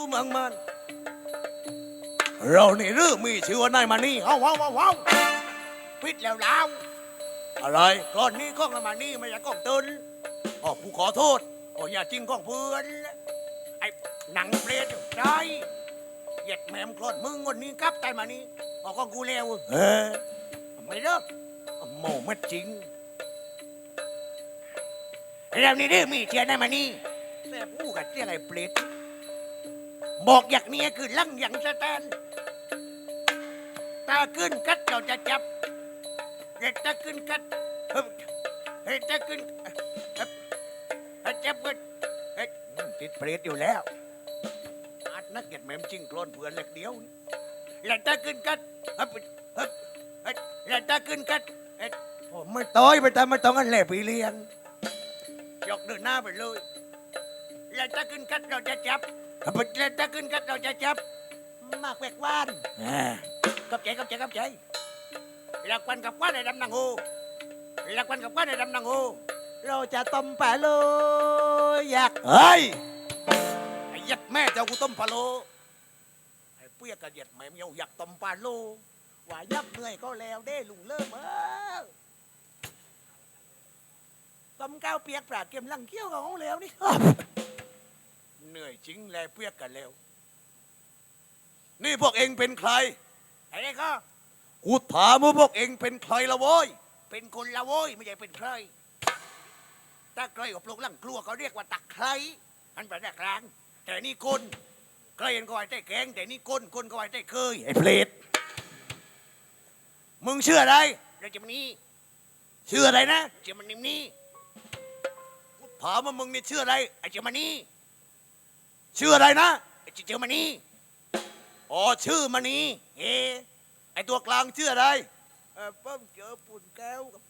ดูเมืองมัน เรานี่รื้อมีชื่อว่านายมานี่เฮาเฮาเฮาเฮาปิดแล้วแล้วอะไรก้อนนี้ก้องมานี่ไม่ใช่ก้องตื่นอ๋อผู้ขอโทษอ๋ออย่าจริงก้องเพื่อนไอ้หนังเปรตใช่เหยียดแหมมคลอดมึงวันนี้ครับตายมานี่อ๋อก้องกูแล้วเออไม่เลิกโมไม่จริงเรานี่ดื้อมีเชียร์นายมานี่แต่ผู้กับเสียงไอ้เปรต บอกอย่างนี้คือลั่งอย่างสแตน ตาขึ้นกัดเราจะจับเด็กตาขึ้นกัดเฮ้ยเฮ้ยตาขึ้นเฮ้ยจับกันเฮ้ยติดเปรตอยู่แล้วอาจนักเก็ตแมมจริงโกลนเผื่อนเล็กเดียวนี่แล้วตาขึ้นกัดเฮ้ยเฮ้ยเล้วตาขึ้นกัดเฮ้ยผมไม่ต้อยไปทำไม่ต้องกันแหล่ปีเลี้ยงยกเดินหน้าไปเลยแล้วตาขึ้นกัดเราจะจับ ถ้าเป็นเล่นถ้าขึ้นกันเราจะจับมากแวกว่านกับใจกับใจกับใจหลักวันกับว่าในดำนางโฮหลักวันกับว่าในดำนางโฮเราจะต้มปลาโลอยากเฮ้ยไอ้ยัดแม่เจ้ากูต้มปลาโลไอ้เปี้ยกระเดียดแม่เมียวอยากต้มปลาโลว่ายับเหนื่อยก็แล้วเด้ลุงเริ่มเออต้มข้าวเปียกปลาเก็มลังเกี้ยวกับของแล้วนี่ เหนื่อยจริงแลเปียกกันแล้ว นี่พวกเองเป็นใครไอ้นี่ก็กูถามว่าพวกเองเป็นใครละโว้ยเป็นคนละโว้ยไม่ใช่เป็นใครถ้าใครกับปลูกลังกลัวเขาเรียกว่าตักใครอันเป็นกลาง แต่นี่คนใครเห็นก็ไว้ใต้แกงแต่นี่คนคนก็ไว้ใต้เคยไอ้เพลดมึงเชื่ออะไรเราจะมันนี้เชื่ออะไรนะจะมันนิ่มนี้กูถามว่ามึงนี่เชื่ออะไรไอ้จะมันนี้ ชื่ออะไรนะไอ้ชื่อมณีอ๋อชื่อมณีเอไอตัวกลางชื่ออะไรเออเพิ่มเจอปุ่นแก้วครับ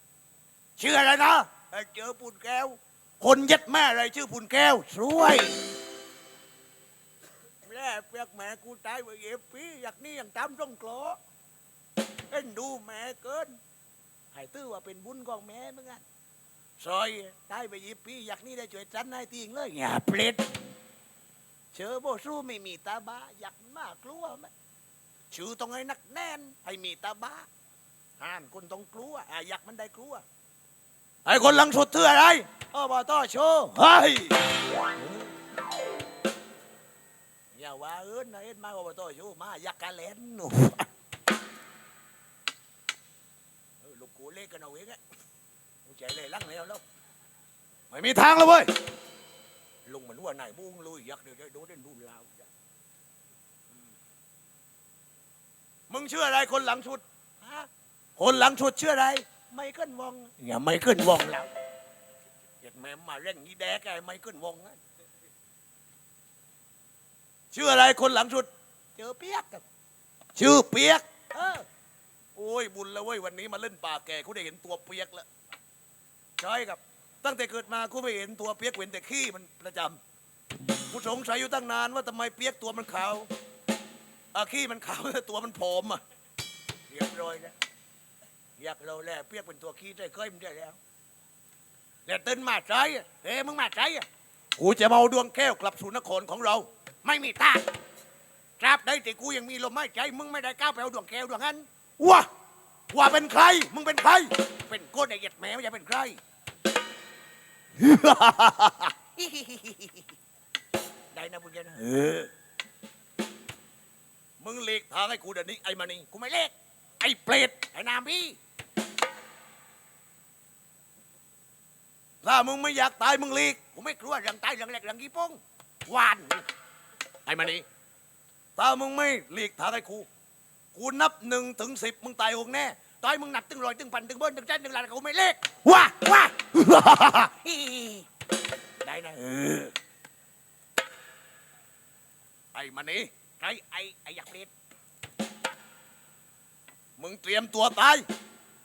ชื่ออะไรนะ เออเจอปุ่นแก้ว คนยัดแม่อะไรชื่อปุ่นแก้วสวยแม่เปียกแม่กูตายไปเย็บปีอยากนี่อย่างตามร่องกลอเอ็นดูแม่เกินให้ตื้อว่าเป็นบุญของแม่เหมือนกันซอยตายไปเย็บปีอยากนี่ได้ช่วยจันให้ทีงเลยอย่าเปรต เชื่อโบสู้ไม่มีตาบ้าอยากมากกลัวไหมชื่อต้องให้นักแน่นให้มีตาบ้าห่านคนต้องกลัวอะอยากมันได้กลัวไอ้คนหลังสุดเถื่ออะไรอบตโชว์เฮ้ยอย่าว่าเอิ้นะเอิ้นมาอบตโชว์มาอยากกะเล่นหนูลูกกูเล่กันเอาเองอะกูใจเลยลังแล้วแล้วไม่มีทางแล้วเว้ย ลุงมันว่าไหนบุ้งลุยยักษ์เดี๋ยวได้ดูเด่นดูลาวจ้ะอืมมึงเชื่ออะไรคนหลังชุดฮะคนหลังชุดเชื่ออะไร ไม่ขึ้นวงอย่าไม่ขึ้นวงแล้วเด็กแม่มาเล่นงี้แดกไอ้ไม่ขึ้นวงนะชื่ออะไรคนหลังชุด เจอเปียกกับชื่อเปียกเออโอ้ยบุญแล้วเว้ยวันนี้มาเล่นป่าแก่กูได้เห็นตัวเปียกแล้วใช่ครับ ตั้งแต่เกิดมากูไม่เห็นตัวเปียกเว้นแต่ขี้มันประจำกูสงสัยอยู่ตั้งนานว่าทำไมเปียกตัวมันขาวอาขี้มันขาวแต่ตัวมันผอมอะเรียบร้อยแล้วอยากเราแล้วเปียกเป็นตัวขี้ได้เคยมันได้แล้วแล้วตื่นมาใจอะเฮ้มึงมาใจอะกูจะมาเอาดวงแก้วกลับสู่นครของเรา ไม่มีตาตราบใดที่กูยังมีลมหายใจมึงไม่ได้ก้าวไปเอาดวงแก้วดวงนั้นว้าว่าเป็นใคร มึงเป็นใคร เป็นโกดไอ้เหยียดแมวอย่าเป็นใคร ได้นะมึงแกนะเออมึงเลีกทางให้กูเดี๋ยวนี้ไอ้มานี่กูไม่เลีกไอ้เปรตไอ้นามพี่ ถ้ามึงไม่อยากตายมึงเลีกกูไม่กลัวเรื่องตายเรื่องแหลกเรื่องกี่โป้งหวานไอ้มานี่ถ้ามึงไม่หลีกทางให้กูกูนับหนึ่งถึงสิบมึงตายหงแน่ตายมึงนับถึงร้อยถึงพันถึงเบิ้ลถึงแสนถึงล้านกูไม่เลีกว้าว้า ได้นะเออไอ้มานี่ไอ้ไอ้ไอ้อยากเปรตมึงเตรียมตัวตาย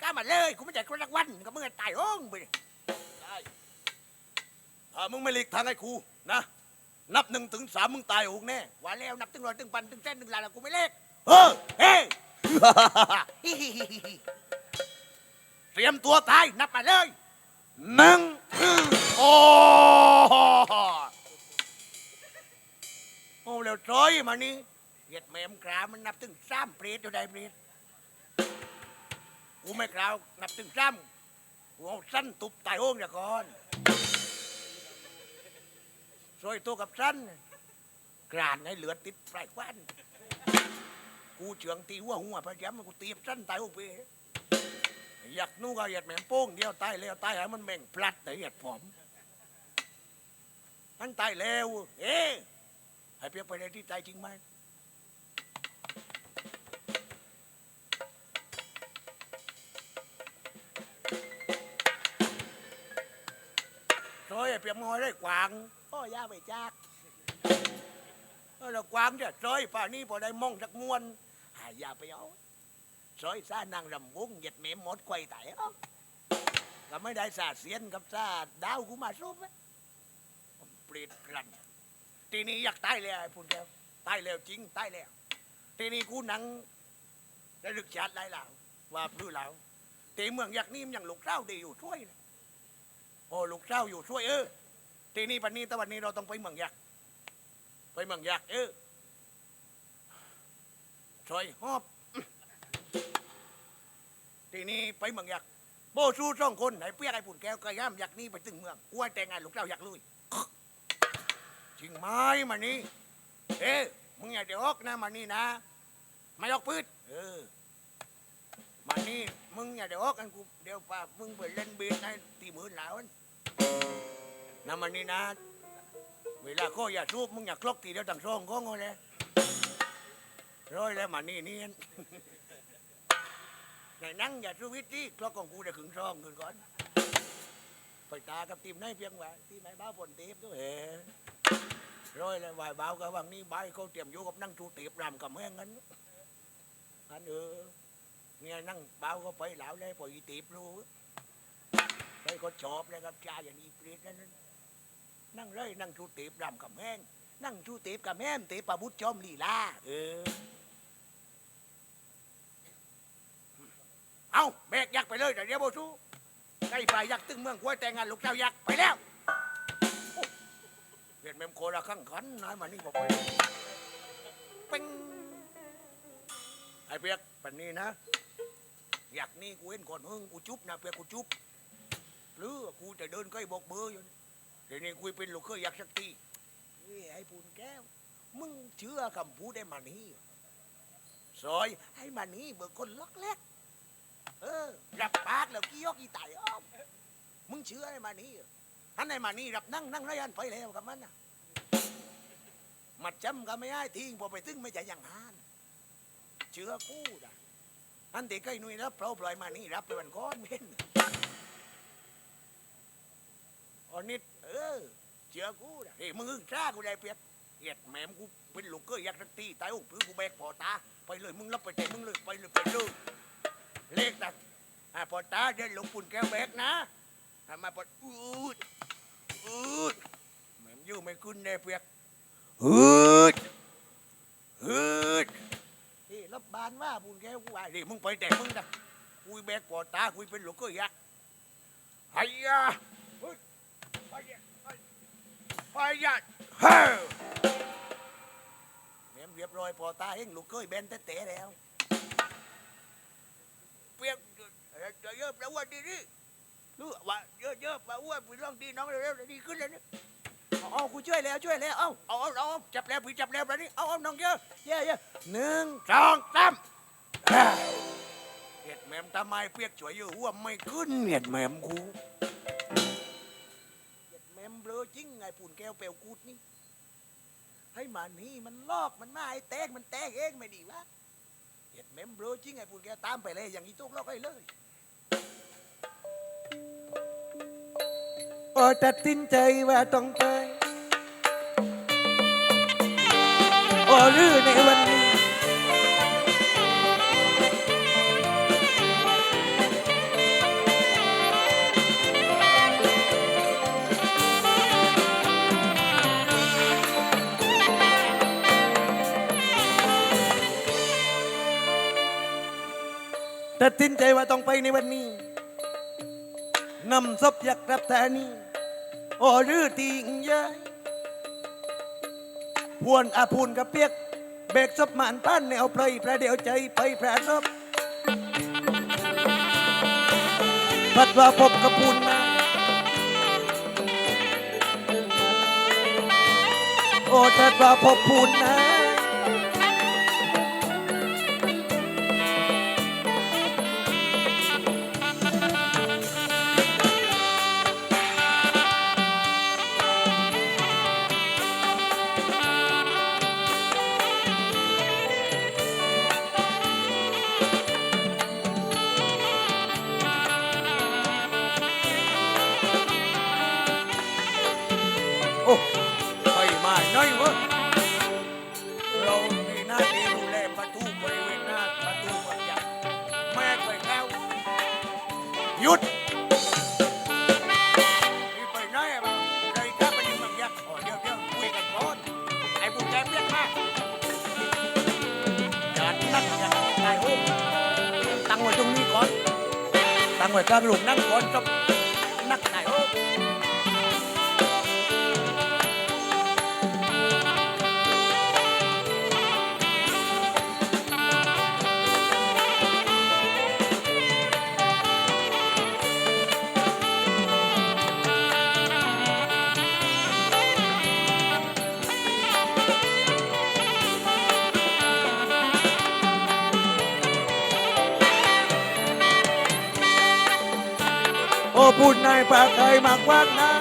กล้ามาเลยกูไม่ใช่คนรักวันก็มึงจะตายโอ้งไปได้ถ้ามึงไม่หลีกทางให้กูนะนับหนึ่งถึงสามมึงตายโอ้งแน่ว่าแล้วนับถึงร้อยถึงพันถึงแสนถึงล้านแล้วกูไม่เล็กเออเฮ้เตรียมตัวตายนับมาเลย หนึ่งโอ้โอ้แล้วซอยมานี่เหยียดแม่มกรามันนับถึงสามเปรตอยู่ได้เปรตกูไม่กล่าวนับถึงสามกูเอาสั้นตุบตายโอ่งเดี๋ยวก่อนซอยตัวกับสั้นกรานให้เหลือติดปลายควันกูเฉืองตีหัวหัวพยายามกูตีบสั้นตายโอ่งไป อยากนู่ก็เหยียดแม่มโป้งเดียวตายแล้วตายหามันแม่งพลัดแต่เหยียดผมมันตายแล้ว เอ๊ะให้เปียกไปในที่ใจจริงไหมโอยไอ้เปียกมอยได้กวางโอ้ย่าไปจากเออแล้วกวางเนี่ยซอยป่านนี้พอได้มองสักมวนหายาไปเอา ซอยซ่านางรำวงเหยียดเมมหมดไกวไตเอาก็ไม่ได้สาเสียนกับซาดาวกูมาซุบเปรตกลันทีนี้อยากตายแล้วไอ้พุ่นแก้วตายแล้วจริงตายแล้ว ทีนี้กูหนังได้ลึกชาติไรแล้วว่าพลื้อแล้วตีเมืองอยากนี่มันยังลูกเต้าดีอยู่ช่วยนะโอ้ลูกเต้าอยู่ช่วยเออทีนี้ปันนี้ตะวันนี้เราต้องไปเมืองยักษ์ไปเมืองยักษ์เออช่วยฮอบ ทีนี้ไปเมืองอยักโบสู้สองคนไหนเปียกไอ้ปุ่นแก้วก็ย่ำยักนี่ไปถึงเมืองกูให้แต่งงานลูกเต้ายักลุยจริงไหมมานี่เอ๊ะมึงอย่าเดี๋ยวออกนะมานี่นะไม่ออกพืชเออมานี่มึงอย่าเดี๋ยวออกกันกูเดี๋ยวป่ามึงไปเล่นเบียร์ให้ตีมือหลาวนั่นะมานี่นะ เวลาก็อย่าทูบมึงอย่าคลอกตีเดียวต่างช่องก็งอเลยร้อยแล้วมานี่เนี่ไห นนั่งอย่าสู้วิตที่คลอกของกูเดี๋ยวขึงช่องขึ้นก่อนไปตากับทีมไหนเพียงว่าทีมไหนบ้าบนเทปด้วยเอ๋ร้อยเลยวายบ้าวกับวังนี้ใบายเขาเตรียมอยู่กับนั่งชูเตีบรำกับแม่งั้นอันเออเนี่ยนั่งบ้าวก็ไปเหลาเลยปล่อยตีบรู้ไปก็ชอบเลยครับชาอย่างนี้ปรีดนั้นนั่งเลยนั่งชูเตีบรำกับแม่งนั่งชูเตีบกับแม่มตีปะบุตรจอมลีลาเออ เอาแบกยักษ์ไปเลยเดี๋ยวเดี๋ยวโบชูใกล้ไปยักษ์ตึงเมืองกล้วยแต่งงานลูกเจ้ายักษ์ไปแล้วโอ้เห็นแมมโคละข้างขันน้อยมานี่บอกไปเป็งไอ้เปียกปันนี้นะ อยากนี่กูเห็นก่อนเฮงกูจุ๊บนะเปียกกูจุ๊บหรือกูจะเดินใกล้บอกเบอร์อยู่นี่ทีนี้กูเป็นลูกเคยยักษ์สักทีเฮ้ยไอ้ปูนแก้ว มึงเชื่อคำพูดได้มานี่ซอยให้มานี่เบิกคนล็อกแรก เออรับปากแล้วกี่ยกกี่ไตอ้อมมึงเชื่อไอ้มานี่เหรออันไอ้มานี่รับนั่งนั่งไรอันไปแล้วกับมันน่ะมัดจำก็ไม่ให้ทิ้งพอไปตึ้งไม่ใจอย่างนั้นเชื่อกูนะอันเด็กไอ้นุ่ยรับเปล่าปล่อยมานี่รับไปวันก้อนเม่นอันนี้เออเชื่อกูนะเฮ้ยมึงอึ้งซ่ากูได้เปรียบเหยียดแหมมกูเป็นลูกเกยยักษ์ทักตีตายอกปืนกูแบกพอตาไปเลยมึงรับไปใจมึงเลยไปเลยไปเลย เลขนะอ่าพอตาเดินหลงปุ่นแก้วแบกนะมาปอดอูดอูดแม่มอยู่ไม่ขึ้นแน่เปียกฮึดฮึดนี่รับบานว่าปุ่นแก้วกูว่าดิมึงไปแต่มึงนะคุยแบกปอตาคุยเป็นหลงก็ยักไอ้ยาไปยะไปไปยะเฮ้ยม่มเรียบร้อยปอตาเองลูกเกยแบนเตะแล้ว เปียกจะเยอะแล้ววันดีนี่รู้ว่าเยอะเยอะมาอ้วนไปลองดีน้องเร็วๆดีขึ้นเลยนี่เอาเอากูช่วยแล้วช่วยแล้วเอาเอาเอาเอาจับแล้วพี่จับแล้วแบบนี้ เอาเอาน้องเยอะเยอะเยอะหนึ่งสองสามเห็ดแมมทำไมเปียกช่วยอยู่หัวไม่ขึ้นเห็ดแมมกูเห็ดแมมเบลอจริงไงปุ่นแก้วเปลวกูดนี่ให้มันนี่มันลอกมันมาไอ้แตกมันแตกเองไม่ดีวะ เห็ดเมมเบลจริงไอ้พูดแกตามไปเลยอย่างนี้ตุกเราไปเลย โอ้ตัดสินใจว่าต้องไป โอ้รือในวัน ตัดสินใจว่าต้องไปในวันนี้นำศพยักษ์รับธานีโอ้รือติงยายพวนอาพูนกับเปียก เบกซบหมันพันแนวเพลยประเดี๋ยวใจไปแพร่ซบพัดว่าพบกับพูนมาโอ้ชัดว่าพบพูนนะ พูดนายปากเคยมากว่างนะ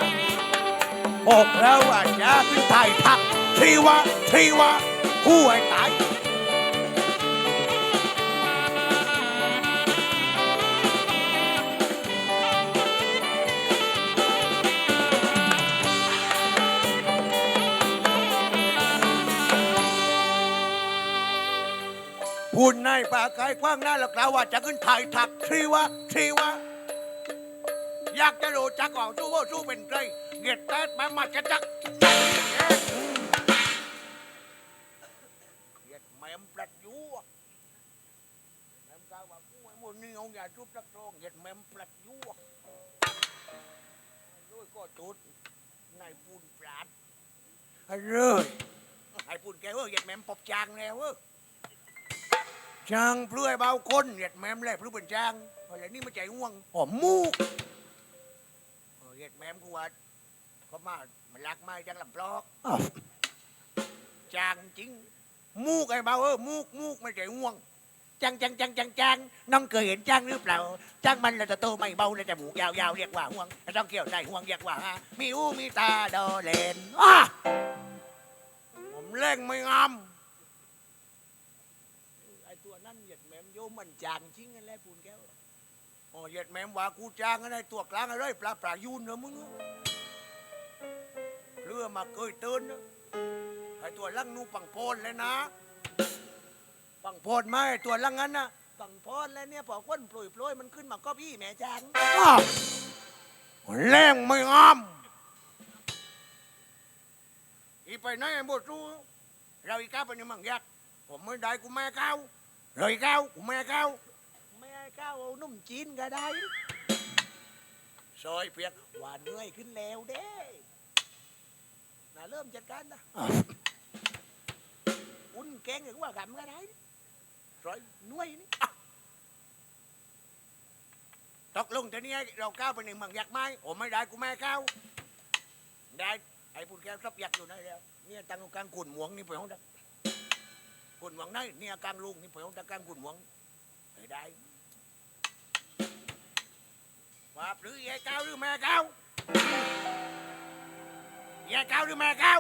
บอกแล้วว่าอย่าขึ้นไทยทักทีวะทีวะคู่ให้ตายพูดในปากไก่กว้างหน้าแล้วกล่าว่าจะขึ้นไทยทักทีวะทีวะากจะรู้จักของสู้ว่าสู้เป็นใครเกียรติแต่มามาจะจักเกียรติแม่มปลัดยูแม่มกล่าวว่ากูไอ้หมูนี่เอาอย่าทุบรักทองเกียรติแม่มปลัดยูด้วยก็จุดนายปูนปราดเรื่อยไอ้ปูนแกเว้ยเกียรติแม่มปอบจางแล้วเว้ยจางเปลือเบาคนเกียรติแม่มแหลเปลือเป็นจางอะไรนี่ไม่ใจง่วงอ๋อมูก เออเฮ็ดแม่มกูว่าเขามามันรักไม้จังลำปลอกอ้าวจางจริง มูกไอ้เบาเออมูกมูกไม่ใช่ง่วงจังจังจังจังจังน้องเคยเห็นจังหรือเปล่าจังมันแล้วจะโตไม่เบาแล้วจมูกยาวๆเรียกว่าห่วงต้องเกี่ยวได้ห่วงเรียกว่าฮะมีหูมีตาดอเลนอ้าผมเล่งไม่งามไอ้ตัวนั่นเหยียดแม่มโยมมันจางจริงกันแหละปูนแก้ว โอ้เหยียดแม่มว่ากูจ้างอะไรตัวกลางอะไรปลาปลายูนเนอะมึงเรือมาเคยเตือนนะไอ้ตัวลังนูปังโพนเลยนะ ปังโพนไหมตัวลังนั้นนะปังโพนแล้วเนี่ยพอก้นปลุยปลุยมันขึ้นมาก็พี่แม่จางแรงไม่งามอีไปไหนไอ้บดรู้เราอีก้าไปในเมังยักผมไม่ได้กูแม่เก้าเราอีก้ากูแม่เก้า แม่เก้าเอานุ่มจีนก็ได้ซอยเพียกหวานเหนื่อยขึ้นแล้วเด้น่าเริ่มจัดการนะอุ่นแกงหรือว่ากำก็ได้ร้อยหน่วยนี่ตกลงทีนี้เราก้าวไปหนึ่งเมืองยักไม้โอ้ไม่ได้กูไม่ก้าวได้ไอ้ปุ่นแก้วซับยักอยู่นั่นแล้วเนี่ยตั้งกลางกุ่นหมวงนี่ไปห้องดักกุ่นหมวงนั่นเนี่ยกลางลุงนี่ไปห้องดักกลางกุ่นหมวงไม่ได้ อบ หรือแย่เก้าหรือแม่เก้าย่เก้าหรือแม่เก้า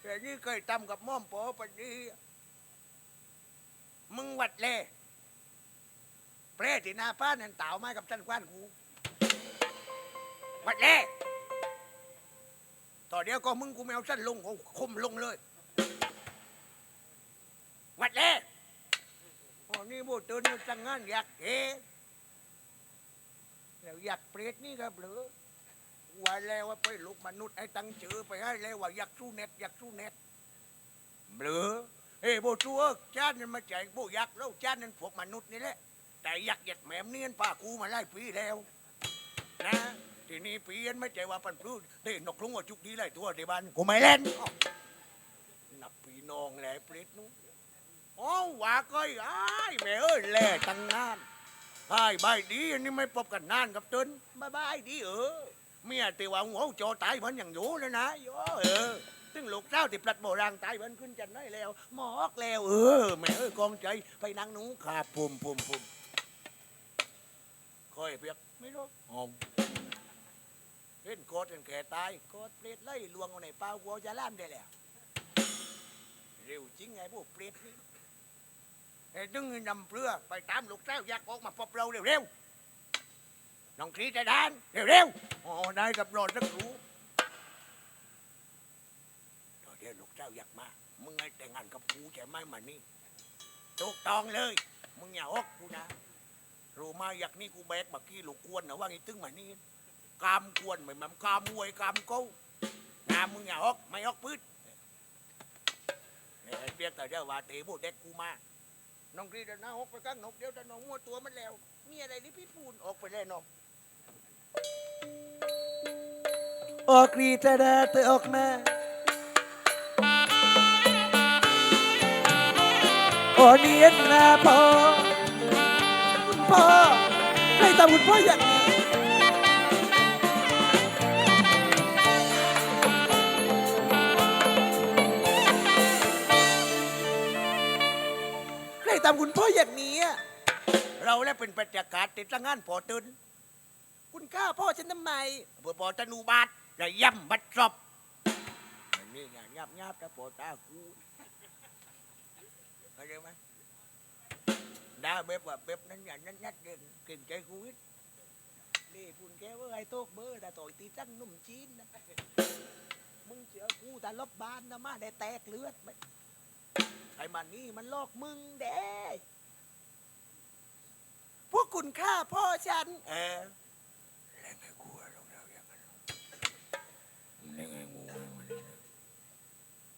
แต่นี่เคยทำกับม่อมปอปันี้มึงวัดเล่เพรตที่นาป้านนั่นเต่ามากับท่านกว้านกูวัดเล่ต่อเดี๋ยวก็มึงกูแมวสั้นลงคมลงเลยวัดเล่ Vật lê Ồ, ni bộ tên nó chẳng ngán giặc kê แล้วอยากเปรตนี่ครับหรือว่าแล้วว่าไปลูกมนุษย์ไอ้ตั้งชื่อไปให้แล้วว่าอยากสู้เน็ตอยากสู้เน็ตหรือเฮ้ยโบชัวจานนั้นมาแจกโบยักษ์แล้วจานนั้นพวกมนุษย์นี่แหละแต่อยักหยียดแหมมเนียนป้ากูมาไล่ปีแล้วนะทีนี้เปลี่ยนไม่ใจว่าปันพลูได้นกลุงว่าจุกดีเลยตัวที่บ้านกูไม่เล่นนักพี่น้องแหละเปรตนู้ โอ๋อว่าก้อยอ้ายแม่เอ้ยแหล่ตั้งนานไอ้บายดีอันนี้ไม่พบกันนานกับตนบายบายดีเออเมียตีว่าหัวโจตายมันอยังอยู่เลยนะโยเออซึ่งลูกเจ้าที่ปลัดโบราณตายมันขึ้นจันได้แล้ว หมอกแล้วเออแม่เอ้ยกองใจไปนั่งหนูขาปุ่มปุ่มปุ่มคอยเปียกไม่รู้อ๋อเห็นโกดกันแก่ตายโกดเปรตไล่ลวงเอาในป่าวัวจะล่ามได้แล้วเร็วจริงไงพวกเปรตนี่ ไอ้ดึงนำเปลือไปตามลูกเจ้ายักออกมาพบเราเร็วๆน้องครีใจดานเร็วๆอ๋อได้กับรอดสักครู่เดี๋ยวลูกเจ้าอยักมามึงไงแต่งงานกับกูใช่ไหมมานี่ถูกต้องเลย มึงอย่าออกกูนะรู้มาอยักนี่กูแบกมากี้ลูกกวนนะว่าไงตึงมานี่กามกวนเหมือนมันกามมวยกามเก้างามมึงอย่าออกไม่ออกพืชเนี่ยเปียกแต่เดี๋ยวว่าเตะบูเด็กกูมา น้องกรีดนะออกไปก้างนกเดี๋ยวจะน้องมัวตัวมันแล้ว มีอะไรนี่พี่ปูนออกไปเลยน้องออกรีตระดาเตอออกมาโอเนียนนาพ่อคุณพ่อใครทำคุณพ่ออย่างนี้ ใครทำคุณพ่ออย่างนี้อะเราแล้วเป็นประจักษ์ติดตั้งงานพอตื่นคุณฆ่าพ่อฉันทำไมเพื่อพอตนูบาทระย่ำบัดซบอ้นี่ไงยับยับแต่พอตากูเข้าใจไหมด่าเบบว่าเบบนั้นอย่างนั้นนัดเด่นเก่งใจกูวิทนี่พูนแกว่าไอ้โต๊กเบอร์แต่ต่อยตีจังนุ่มจีนนะมึงเจอกูแต่ลบบานนะมาได้แตกเลือดไป ไอ้มันนี่มันลอกมึงเด้พวกคุณฆ่าพ่อฉัน เออเล่นไงกูอะลงเราอย่างนั้นเล่นไงงู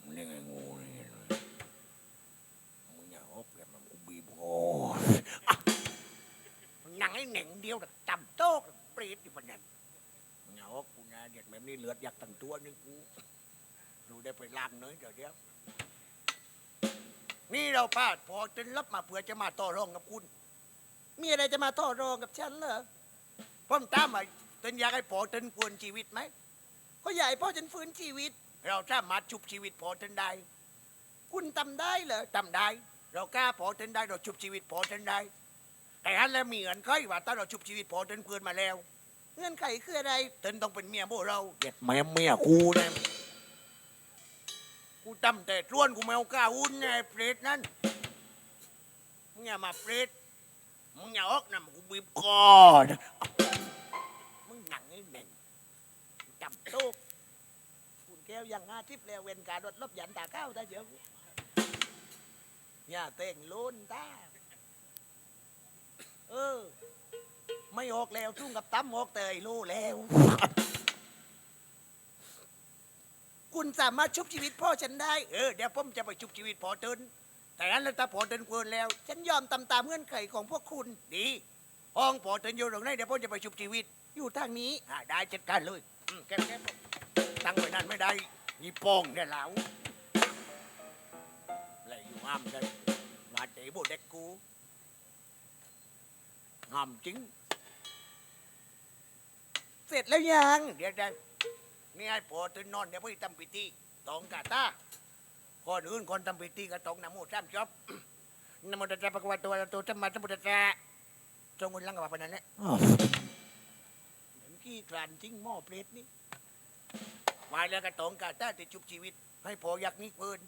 มันเล่นไงงูนี่มึงอย่าฮบแล้วมันกูบีบคออะหนังไอ้เหน่งเดียวแต่ำโต๊ะปรีดอยู่ปะนั้นมึงอย่าฮบกูนะเด็ดแบบนี้เลือดอยากตั้งตัวนี่กูดูได้ไปล้างเนื้อเดี๋ยวเดียว นี่เราพลาดพอจนรับมาเพื่อจะมาต่อรองกับคุณ มีอะไรจะมาต่อรองกับฉันเหรอผมตามมาตนอยากให้พอเต้นกวนชีวิตไหม ก็ใหญ่พ่อฉันฟื้นชีวิต เราสามารถชุบชีวิตพอเต้นได้ คุณทำได้เหรอทำได้ เรากล้าพอเต้นได้เราชุบชีวิตพอเต้นได้แต่ฮันแล้วมีเงินไขว่าถ้าเราชุบชีวิตพอเต้นเพื่อนมาแล้ว เงื่อนไขคืออะไรตนต้องเป็นเมียโบเราเด็ดแม่เมียกูเนี่ย กูตั้มแต่ร้วนกูไม่กล้าอุ่นไงเปรตนั่นมึงอย่ามาเปรตมึงอย่าออกนะกูบีบคอนะมึงหนังไอ้เหน่งจำโต๊ะคุณแก้วยังงาทิพย์แล้วเวนการรถลบยันตาข้าวตาเดี๋ยวอย่าเต่งโลนตาเออ ไม่ออกแล้วทุ่งกับตั้มออกเตยรู้แล้ว คุณสามารถชุบชีวิตพ่อฉันได้ เออเดี๋ยวผมจะไปชุบชีวิตพอเตินแต่นั้นแล้วถ้าพอเตินเกินแล้ว ฉันยอมตามตามเงื่อนไขของพวกคุณดีห้องพอเตินอยู่ตรงไหนเดี๋ยวผมจะไปชุบชีวิต อยู่ทางนี้อ่าได้จัดการเลยอืมแก้แก้ตั้งไว้นั่นไม่ได้นี่โป้องเนี่ยแล้วอะไรอยู่ห้ามกันมาเตะโบเด็กกูห้ามจริง เสร็จแล้วยัง เดี๋ยวได้ นี่ให้พอเตินนอนเดี๋ยวพี่ทำพิธีตองกาตาก่อนอื่นคนทำพิธีก็ตองนโมสามจบนโมตัสสะภะคะวะโตอะระหะโตสัมมาสัมพุทธัสสะจงอุ่นลังกับว่าปานนั้นแหละเห็นขี้กลานจริงหม้อเปรตนี่วายแล้วก็ตองกาตาติดชุบชีวิต ให้พอยักษ์นี้เพิ่น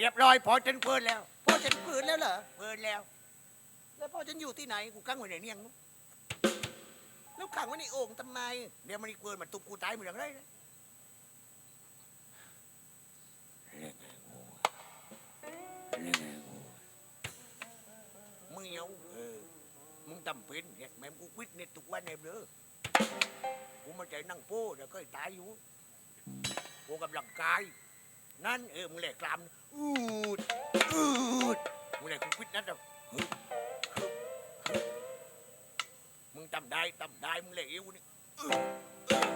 เรียบร้อยพอจนเพิ่นแล้ว พ่อฉันฟื้นแล้วเหรอเพิ่นแล้ว แล้วพ่อฉันอยู่ที่ไหนกูกังไว้ในเนียงนู้นแล้วขังไว้ในโอ่งทำไม เดี๋ยวมันอีกเพิ่นมันตุบกูตายเหมือนไรนะเล่นไงกูเล่นไงกูมึงเหนียวเออมึงตำเป็นเนี่ยแม่งกูควิดเนี่ยทุกวันเนี่ยเด้อกูม่ใจนั่งโป้แต่ก็ตายอยู่กูกำลังกาย นั่นเออมึงแหลกกลาม อืดอืดมึงแหลกกูคิดนั่นเด้อฮึบฮึบฮึบมึงตำได้ตำได้มึงแหลกเอวนี่อืดอืด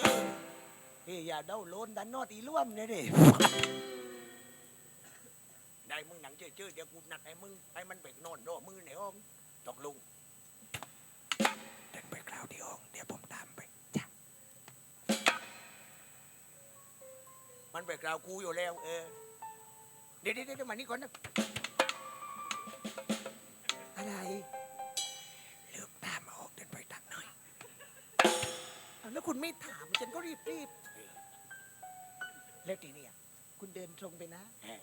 อืดเฮ้ยอย่าเด้าโลนดันนอตีร่วมเนี่ยดิได้มึงหนังเจอเจอเดี๋ยวกูนัดให้มึงให้มันไปนอนรอมือในห้องตกลงเดินไปคราวที่ห้องเดี๋ยวผมตามไปจ้ะมันไปคราวกูอยู่แล้วเออ เดี๋ยวเดี๋ยวเดี๋ยวมานี่ก่อนนะ อะไรลืมตามมาออกเดินไปตักหน่อยเอาแล้วคุณไม่ถามฉันก็รีบรีบเออๆแล้วทีเนี้ยคุณเดินตรงไปนะเออ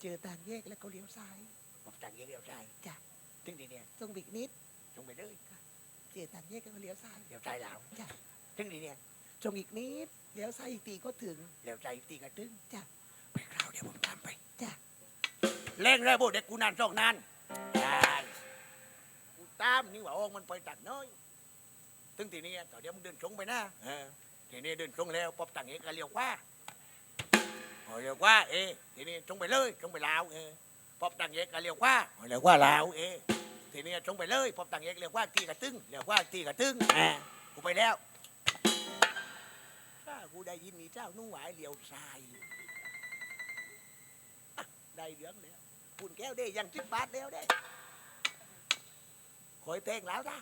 เจอทางแยกแล้วก็เลี้ยวซ้ายผมตักเยอะเดียวใจจ้ะถึงทีเนี่ยตรงบิกนิดลงไปเลยเจอทางแยกแล้วก็เลี้ยวซ้ายเดี๋ยวใจแล้วจ้ะถึงทีเนี่ยตรงอีกนิดเลี้ยวซ้ายอีกตีก็ถึง เดี๋ยวใจตีกระตึ้งจ้ะ ไปคราวเดี๋ยวผมตามไป จ้ะ เล่งเลยพวกเด็กกูนานสองนานได้กูตามนี่ว่าโอ้มันไปตัดน้อยถึงทีนี้ต่อเดี๋ยวมึงเดินชงไปนะเออทีนี้เดินชงแล้วปอบตังเอกก็เลี้ยวขว่าเลี้ยวขว่าเอทีนี้ชงไปเลยชงไปลาวเออปอบตังเอกก็เลี้ยวขว่าเลี้ยวขว่าลาวเอทีนี้ชงไปเลยปอบตังเอกเลี้ยวขว่าตีกระตึ้งเลี้ยวขว่าตีกระตึ้งอ่ากูไปแล้วถ้ากูได้ยินนี่เจ้านุ่งหวายเลี้ยวซ้ายอะได้เหลืองแล้ว ปุ่นแก้วได้ยังสิบบาทแล้วได้คอยเตงแล้วจ้า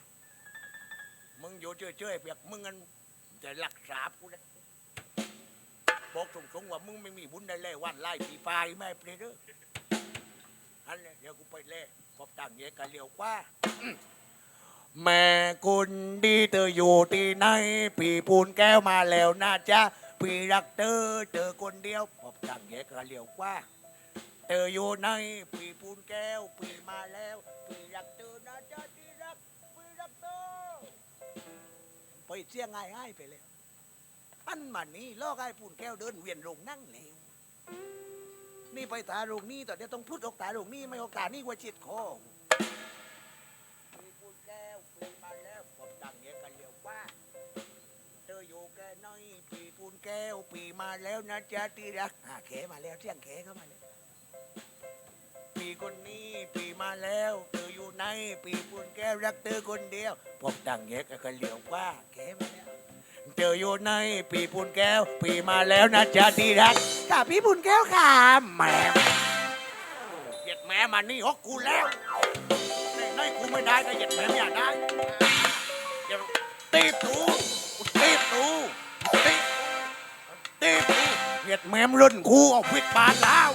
มึงอยู่เฉยๆเปียกมึงกันจะรักษากูนะบอกตรงๆว่ามึงไม่มีบุญได้เลยวันไล่ปีปลายไม่เปรตเด้ออันนี้เดี๋ยวกูไปเล่พบต่างเยกกันเลี้ยวกว่าแม่คุณดีเธออยู่ที่ไหนปีปูนแก้วมาแล้วนะจ๊ะปีรักเธอเจอคนเดียวพบต่างเยกกันเลี้ยวกว่า เธออยู่ไหนปีปูนแก้วปีมาแล้วปีรักเธอนะจ๊ะที่รักปีรักเธอไปเสียงง่ายง่ายไปแล้วอันมันนี่ลอกไอ้ปูนแก้วเดินเวียนโรงนั่งเลวนี่ไปตาโรงนี่ต่อเดี๋ยวต้องพูดออกตาโรงนี่ไม่ออกตานี่ว่าจิตคอมีปูนแก้วปีมาแล้วผมดังเงี้ยกันเรียวว่าเธออยู่แค่น้อยปีปูนแก้วปีมาแล้วนะจ๊ะที่รักอ่าเขมาแล้วเสียงเขเข้ามาแล้ว ปีคนนี้ปีมาแล้วเธออยู่ไหนปีปูนแก้วรักเธอคนเดียวผมดังเงี้ยกันเรียวว่าเขมาแล้วเจออยู่ในปีปูนแก้ว ปีมาแล้วนะจ๊ะที่รักกับพี่บุญแก้วค่ะแหม่เหยียดแม่มานี่ฮอกกูแล้วในในกูไม่ได้ก็เหยียดแม่ไม่อยากได้เดี๋ยวตีบตูตีบตูตีบตีบตูเหยียดแม่มรุ่นกูเอาพิษบานแล้ว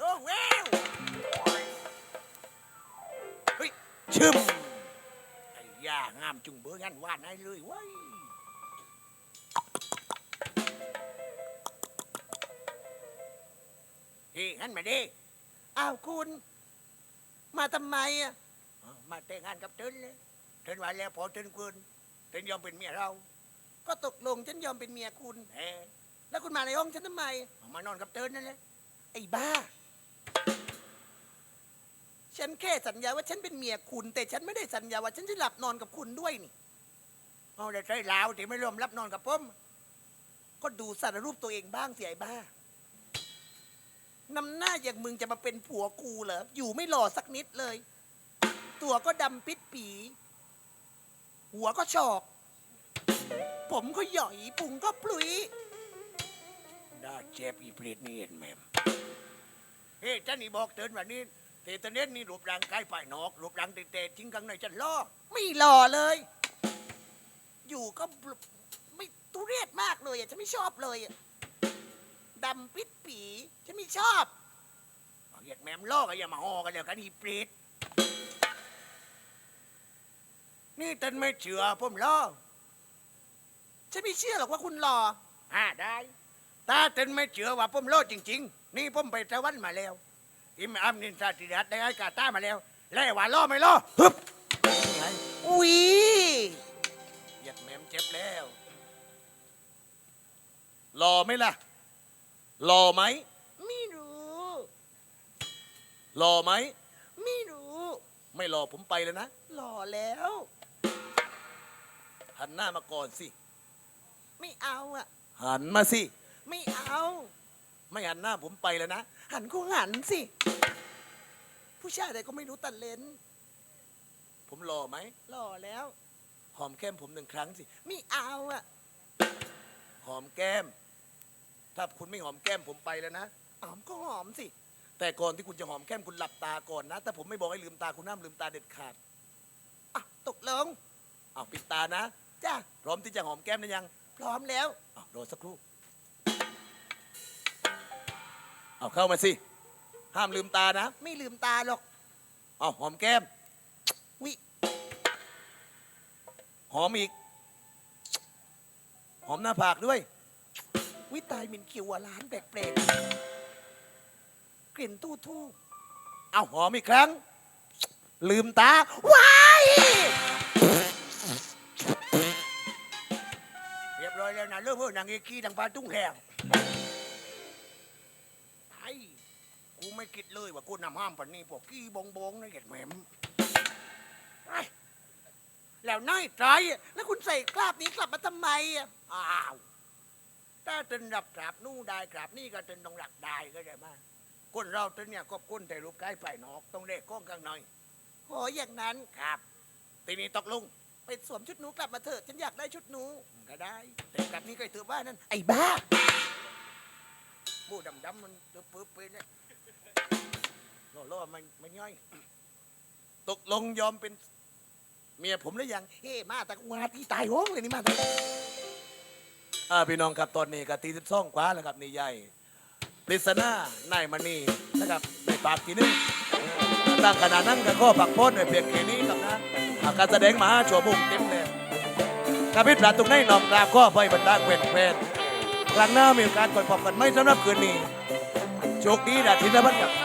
โอ้แววเฮ้ยชึมไอ้ย่างามจุงเบอร์งันว่านให้เลยเว้ยเฮ้ยงั้นมาดิอ้าวคุณ มาทำไมอะมาแต่งงานกับเตินเลยเตินว่าแล้วพอเตินคืนเตินยอมเป็นเมียเรา ก็ตกลงฉันยอมเป็นเมียคุณเอ้แล้วคุณมาในห้องฉันทำไมมานอนกับเตินนั่นแหละไอ้บ้า ฉันแค่สัญญาว่าฉันเป็นเมียคุณ แต่ฉันไม่ได้สัญญาว่าฉันจะหลับนอนกับคุณด้วยนี่เอาแต่ใจลาวที่ไม่รวมรับนอนกับผมก็ดูสารรูปตัวเองบ้างสิไอ้บ้านำหน้าอย่างมึงจะมาเป็นผัวกูเหรออยู่ไม่หล่อสักนิดเลย ตัวก็ดำปิดปี หัวก็ชอก ผมก็หย่อย ปุงก็ปลุยได้เจ็บอีเปรตนี่เห็นแม่ม เฮ้ยท่านนี่บอกเตินว่านี่เตตเนสนี่รูปร่างกายฝ่ายนอกรูปร่างเตะๆจริงกังในจันล้อไม่หล่อเลย อยู่ก็บลุไม่ตุเรศมากเลยอะฉันไม่ชอบเลยอะดำปิดปีฉันไม่ชอบเอาเหยียดแม่มล้อก็อย่ามาฮอกันแล้วกันอีเปรตนี่เตินไม่เชื่อผมล้อฉันไม่เชื่อหรอกว่าคุณหล่ออ่าได้ถ้าเตินไม่เชื่อว่าผมล้อจริง ๆ นี่ผมไปสวรรค์มาแล้วอิมอัมนินซาติรัตได้ไอ้กาต้ามาแล้วแล้วว่าล้อไม่ล้อฮึบไงอุ๊ยเหยียดแม่มเจ็บแล้วรอไหมล่ะรอไหมไม่รู้รอไหมไม่รู้ไม่รอผมไปแล้วนะหล่อแล้วหันหน้ามาก่อนสิ ไม่เอาอะหันมาสิ ไม่เอา ไม่หันหน้าผมไปแล้วนะ หันก็หันสิ ผู้ชายอะไรก็ไม่รู้ตัดเลนผมรอไหมหล่อแล้ว หอมแก้มผมหนึ่งครั้งสิไม่เอาอะหอมแก้ม ถ้าคุณไม่หอมแก้มผมไปแล้วนะหอมก็หอมสิ แต่ก่อนที่คุณจะหอมแก้มคุณหลับตาก่อนนะถ้าผมไม่บอกให้ลืมตาคุณห้ามลืมตาเด็ดขาดอะตกลงเอาปิดตานะจ้ะพร้อมที่จะหอมแก้มหรือยัง พร้อมแล้วเอารอสักครู่ เอาเข้ามาสิ ห้ามลืมตานะ ไม่ลืมตาหรอก เอาหอมแก้ม วิ หอมอีก หอมหน้าผากด้วย วิตายมินคิวร้านแปลกๆ กลิ่นทู่ทู่เอาหอมอีกครั้ง ลืมตา ว้าย เรียบร้อยแล้วนะเริ่มเมื่อนางเอกกี้ดังปลาตุ้งแล้ว กูไม่คิดเลยว่ากูนำห้ามปันนี้พวกกี้บงบงๆนะเห็ดแหมมไอ้แล้วน้อยใจแล้วคุณใส่กราบนี้กลับมาทำไมอะอ้าวถ้าตินรับกราบนู่นได้กราบนี่ก็ตินต้องรักได้ก็ได้มาคนเราตินเนี่ยก็คุ้นแต่รูปกายภายนอกต้องเด็กก้องข้างในโหอย่างนั้นครับทีนี้ตกลงไปสวมชุดหนูกลับมาเถอะฉันอยากได้ชุดหนูก็ได้ แต่กลับนี้ก็ไอ้เถือบ้านนั่นไอ้บ้าบูดำดำๆมันเดือปื๊บไปเนี่ย ล่อล่อมันมันย่อย ตกลงยอมเป็น เมียผมหรือยัง เฮ้มาตะกวาที่ตายโห้องเลยนี่มาตะอ่าพี่น้องครับตอนนี้ก็ตีสิบสองกว่าแล้วครับนี่ใหญ่ปริศนานายมณีนะครับในปากทีนึงตั้งขนาดนั้นก็ข้อปักโพดในเพียงแค่นี้ครับนะอาการแสดงมหาโชว์บุกเต็มเลยถ้าพิษพลาตรงไหนหนองกราบข้อไปบรรดาเวทแฟนครั้งหน้ามีโอกาสคอยพบกันไหมสำหรับคืนนี้โชคดีนะทินพัฒน์ครับ